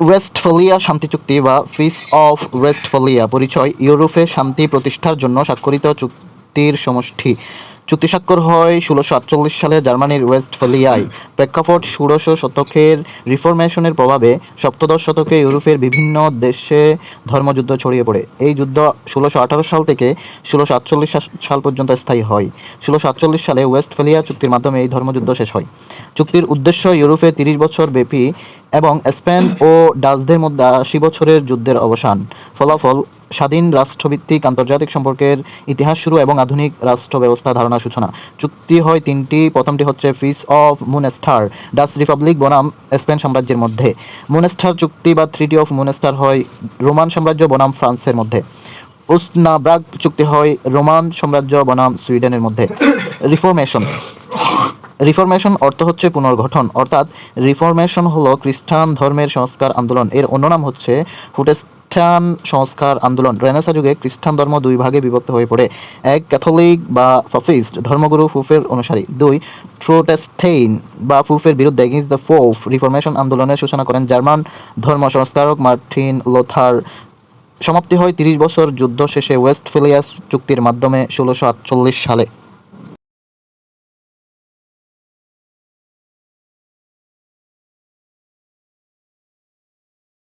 ওয়েস্টফালিয়া শান্তি চুক্তি বা ফিস অফ ওয়েস্টফালিয়া পরিচয় ইউরোপে শান্তি প্রতিষ্ঠার জন্য স্বাক্ষরিত চুক্তির সমষ্টি। চুক্তি স্বাক্ষর হয় ষোলোশো আটচল্লিশ সালে জার্মানির ওয়েস্টফালিয়ায়। প্রেক্ষাপট ষোড়শ শতকের রিফরমেশনের প্রভাবে সপ্তদশ শতকে ইউরোপের বিভিন্ন দেশে ধর্মযুদ্ধ ছড়িয়ে পড়ে। এই যুদ্ধ ষোলোশো আঠারো সাল থেকে ষোলোশো আটচল্লিশ সাল পর্যন্ত স্থায়ী হয়। ষোলোশো আটচল্লিশ সালে ওয়েস্টফালিয়া চুক্তির মাধ্যমে এই ধর্মযুদ্ধ শেষ হয়। চুক্তির উদ্দেশ্য ইউরোপে তিরিশ বছর ব্যাপী এবং স্পেন ও ডাচদের মধ্যে আশি বছরের যুদ্ধের অবসান। ফলাফল, স্বাধীন রাষ্ট্রভিত্তিক আন্তর্জাতিক সম্পর্কের ইতিহাস শুরু এবং আধুনিক রাষ্ট্র ব্যবস্থা ধারণা সূচনা। চুক্তি হয় তিনটি, প্রথমটি হচ্ছে peace of Münster, Dutch republic বনাম স্পেন সাম্রাজ্যের মধ্যে। মুনেস্টার চুক্তি বা থ্রিটি অফ মুনেস্টার হয় রোমান সাম্রাজ্য বনাম ফ্রান্সের মধ্যে। উসনাব্রাগ চুক্তি হয় রোমান সাম্রাজ্য বনাম সুইডেনের মধ্যে। রিফরমেশন রিফরমেশন অর্থ হচ্ছে পুনর্গঠন, অর্থাৎ রিফরমেশন হলো খ্রিস্টান ধর্মের সংস্কার আন্দোলন। এর অন্য নাম হচ্ছে প্রোটেস্টান সংস্কার আন্দোলন। রেনেসা যুগে খ্রিস্টান ধর্ম দুই ভাগে বিভক্ত হয়ে পড়ে, এক ক্যাথলিক বা ফাফিস্ট ধর্মগুরু ফুফের অনুসারী, দুই প্রোটেস্টেইন বা ফুফের বিরুদ্ধে এগেন্স্ট দ্য ফোফ রিফরমেশন আন্দোলনের সূচনা করেন জার্মান ধর্ম সংস্কারক মার্টিন লোথার। সমাপ্তি হয় তিরিশ বছর যুদ্ধ শেষে ওয়েস্টফেলিয়াস চুক্তির মাধ্যমে ষোলোশো সালে।